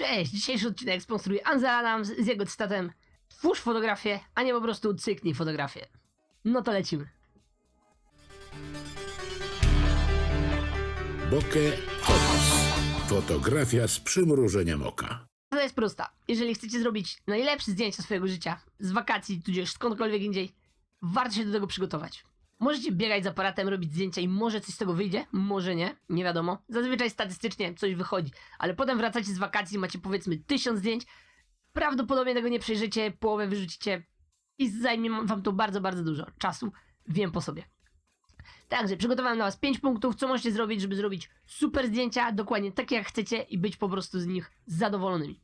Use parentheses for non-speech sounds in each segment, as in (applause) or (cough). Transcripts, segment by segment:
Cześć, dzisiejszy odcinek sponsoruje Ansel Adams z jego cytatem Twórz fotografię, a nie po prostu cyknij fotografię. No to lecimy. Bokeh Otis. Fotografia z przymrużeniem oka. To jest prosta. Jeżeli chcecie zrobić najlepsze zdjęcia swojego życia, z wakacji, tudzież skądkolwiek indziej, warto się do tego przygotować. Możecie biegać z aparatem, robić zdjęcia i może coś z tego wyjdzie, może nie, nie wiadomo. Zazwyczaj statystycznie coś wychodzi, ale potem wracacie z wakacji, macie powiedzmy tysiąc zdjęć, prawdopodobnie tego nie przejrzycie, połowę wyrzucicie i zajmie wam to bardzo, bardzo dużo czasu, wiem po sobie. Także przygotowałem dla was 5 punktów, co możecie zrobić, żeby zrobić super zdjęcia, dokładnie takie jak chcecie i być po prostu z nich zadowolonymi.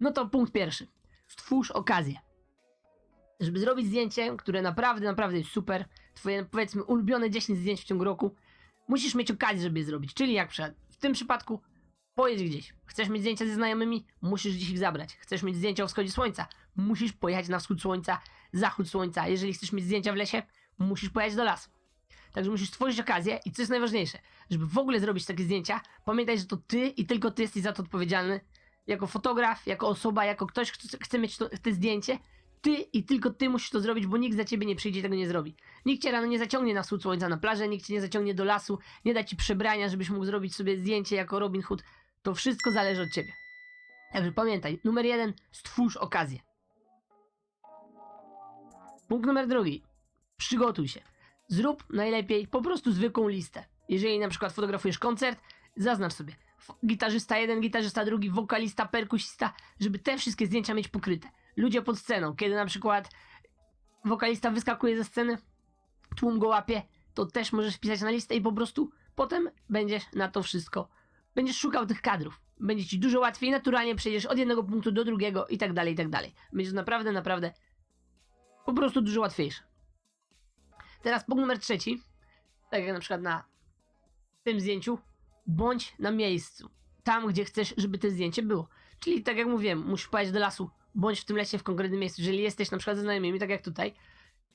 No to punkt pierwszy. Stwórz okazję. Żeby zrobić zdjęcie, które naprawdę, naprawdę jest super, twoje powiedzmy ulubione 10 zdjęć w ciągu roku, musisz mieć okazję, żeby je zrobić. Czyli jak w tym przypadku pojedź gdzieś. Chcesz mieć zdjęcia ze znajomymi? Musisz gdzieś ich zabrać. Chcesz mieć zdjęcia o wschodzie słońca? Musisz pojechać na wschód słońca, zachód słońca. Jeżeli chcesz mieć zdjęcia w lesie, musisz pojechać do lasu. Także musisz stworzyć okazję i co jest najważniejsze, żeby w ogóle zrobić takie zdjęcia, pamiętaj, że to ty i tylko ty jesteś za to odpowiedzialny. Jako fotograf, jako osoba, jako ktoś, kto chce mieć to, te zdjęcie, ty i tylko ty musisz to zrobić, bo nikt za ciebie nie przyjdzie i tego nie zrobi. Nikt cię rano nie zaciągnie na wschód słońca na plażę, nikt cię nie zaciągnie do lasu, nie da ci przebrania, żebyś mógł zrobić sobie zdjęcie jako Robin Hood. To wszystko zależy od ciebie. Także pamiętaj, numer jeden, stwórz okazję. Punkt numer drugi, przygotuj się. Zrób najlepiej po prostu zwykłą listę. Jeżeli na przykład fotografujesz koncert, zaznacz sobie gitarzysta jeden, gitarzysta drugi, wokalista, perkusista, żeby te wszystkie zdjęcia mieć pokryte. Ludzie pod sceną, kiedy na przykład wokalista wyskakuje ze sceny, tłum go łapie, to też możesz wpisać na listę i po prostu potem będziesz na to wszystko, będziesz szukał tych kadrów. Będzie ci dużo łatwiej, naturalnie przejdziesz od jednego punktu do drugiego i tak dalej, i tak dalej. Będzie to naprawdę, naprawdę po prostu dużo łatwiejsze. Teraz punkt numer trzeci, tak jak na przykład na tym zdjęciu, bądź na miejscu, tam gdzie chcesz, żeby to zdjęcie było. Czyli tak jak mówiłem, musisz pojechać do lasu, bądź w tym lesie w konkretnym miejscu. Jeżeli jesteś na przykład ze znajomymi, tak jak tutaj,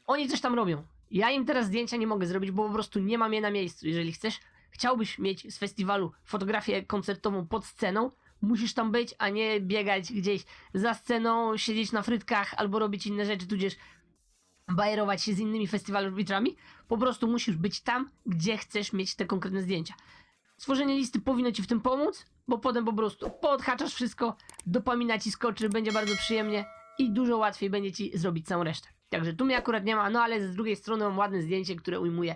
oni coś tam robią. Ja im teraz zdjęcia nie mogę zrobić, bo po prostu nie mam je na miejscu. Jeżeli chcesz, chciałbyś mieć z festiwalu fotografię koncertową pod sceną, musisz tam być, a nie biegać gdzieś za sceną, siedzieć na frytkach albo robić inne rzeczy, tudzież bajerować się z innymi festiwalowiczami. Po prostu musisz być tam, gdzie chcesz mieć te konkretne zdjęcia. Stworzenie listy powinno ci w tym pomóc, bo potem po prostu podhaczasz wszystko, dopamina ci skoczy, będzie bardzo przyjemnie i dużo łatwiej będzie ci zrobić całą resztę. Także tu mnie akurat nie ma, no ale z drugiej strony mam ładne zdjęcie, które ujmuje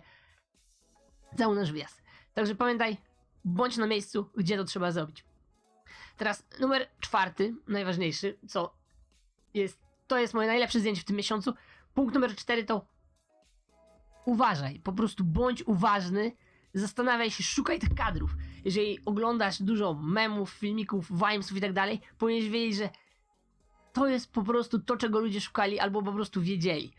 cały nasz wyjazd. Także pamiętaj, bądź na miejscu, gdzie to trzeba zrobić. Teraz numer czwarty, najważniejszy, co jest, to jest moje najlepsze zdjęcie w tym miesiącu. Punkt numer cztery to uważaj, po prostu bądź uważny, zastanawiaj się, szukaj tych kadrów. Jeżeli oglądasz dużo memów, filmików, vimesów i tak dalej, powinieneś wiedzieć, że to jest po prostu to, czego ludzie szukali albo po prostu wiedzieli.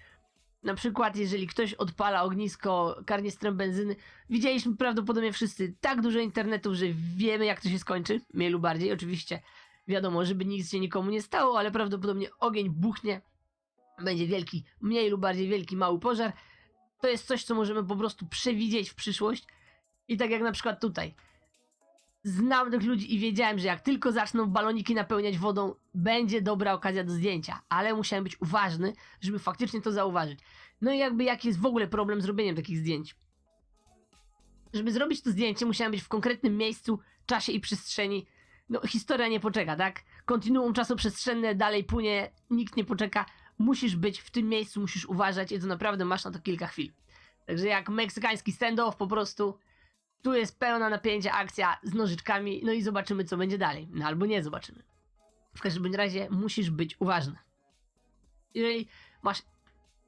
Na przykład, jeżeli ktoś odpala ognisko karnistrem benzyny, widzieliśmy prawdopodobnie wszyscy tak dużo internetu, że wiemy, jak to się skończy, mniej lub bardziej. Oczywiście, wiadomo, żeby nic się nikomu nie stało, ale prawdopodobnie ogień buchnie, będzie wielki, mniej lub bardziej wielki, mały pożar. To jest coś, co możemy po prostu przewidzieć w przyszłość. I tak jak na przykład tutaj. Znam tych ludzi i wiedziałem, że jak tylko zaczną baloniki napełniać wodą, będzie dobra okazja do zdjęcia, ale musiałem być uważny, żeby faktycznie to zauważyć. No i jakby jaki jest w ogóle problem z robieniem takich zdjęć? Żeby zrobić to zdjęcie, musiałem być w konkretnym miejscu, czasie i przestrzeni. No, historia nie poczeka, tak? Kontinuum czasoprzestrzenne dalej płynie, nikt nie poczeka. Musisz być w tym miejscu, musisz uważać i to naprawdę masz na to kilka chwil. Także jak meksykański standoff po prostu tu jest pełna napięcia, akcja z nożyczkami, no i zobaczymy, co będzie dalej. No albo nie zobaczymy. W każdym razie musisz być uważny. Jeżeli masz,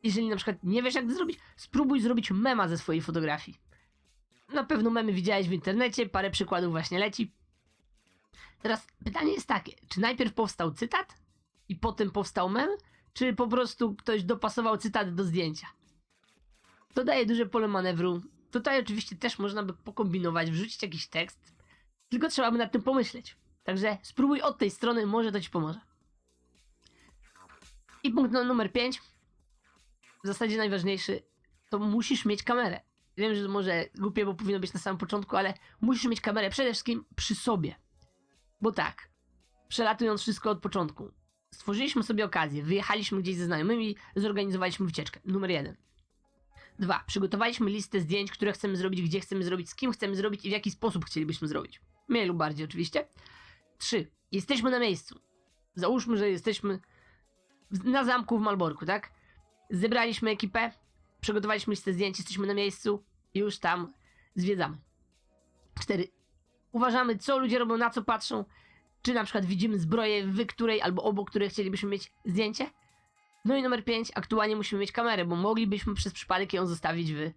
jeżeli na przykład nie wiesz, jak to zrobić, spróbuj zrobić mema ze swojej fotografii. Na pewno memy widziałeś w internecie, parę przykładów właśnie leci. Teraz pytanie jest takie, czy najpierw powstał cytat i potem powstał mem, czy po prostu ktoś dopasował cytat do zdjęcia? To daje duże pole manewru. Tutaj oczywiście też można by pokombinować, wrzucić jakiś tekst, tylko trzeba by nad tym pomyśleć. Także spróbuj od tej strony, może to ci pomoże. I punkt no- numer 5, w zasadzie najważniejszy, to musisz mieć kamerę. Wiem, że może głupie, bo powinno być na samym początku, ale musisz mieć kamerę przede wszystkim przy sobie. Bo tak, przelatując wszystko od początku. Stworzyliśmy sobie okazję, wyjechaliśmy gdzieś ze znajomymi, zorganizowaliśmy wycieczkę. Numer jeden. Dwa. Przygotowaliśmy listę zdjęć, które chcemy zrobić, gdzie chcemy zrobić, z kim chcemy zrobić i w jaki sposób chcielibyśmy zrobić. Mniej lub bardziej oczywiście. Trzy. Jesteśmy na miejscu. Załóżmy, że jesteśmy na zamku w Malborku, tak? Zebraliśmy ekipę, przygotowaliśmy listę zdjęć, jesteśmy na miejscu i już tam zwiedzamy. Cztery. Uważamy, co ludzie robią, na co patrzą. Czy na przykład widzimy zbroję, w której albo obok której chcielibyśmy mieć zdjęcie. No i numer 5. Aktualnie musimy mieć kamerę, bo moglibyśmy przez przypadek ją zostawić w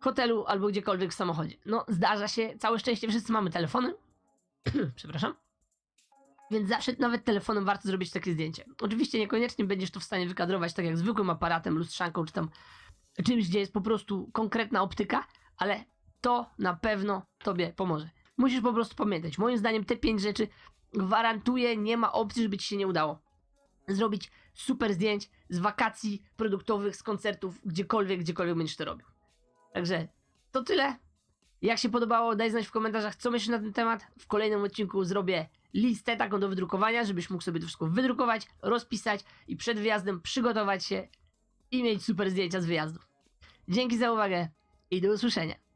hotelu albo gdziekolwiek w samochodzie. No, zdarza się, całe szczęście wszyscy mamy telefony. (clears throat) Przepraszam. Więc zawsze nawet telefonem warto zrobić takie zdjęcie. Oczywiście niekoniecznie będziesz to w stanie wykadrować tak jak zwykłym aparatem, lustrzanką czy tam czymś, gdzie jest po prostu konkretna optyka, ale to na pewno tobie pomoże. Musisz po prostu pamiętać. Moim zdaniem te pięć rzeczy gwarantuje, nie ma opcji, żeby ci się nie udało. Zrobić super zdjęć z wakacji produktowych, z koncertów, gdziekolwiek, gdziekolwiek będziesz to robił. Także to tyle. Jak się podobało, daj znać w komentarzach, co myślisz na ten temat. W kolejnym odcinku zrobię listę taką do wydrukowania, żebyś mógł sobie to wszystko wydrukować, rozpisać i przed wyjazdem przygotować się i mieć super zdjęcia z wyjazdu. Dzięki za uwagę i do usłyszenia.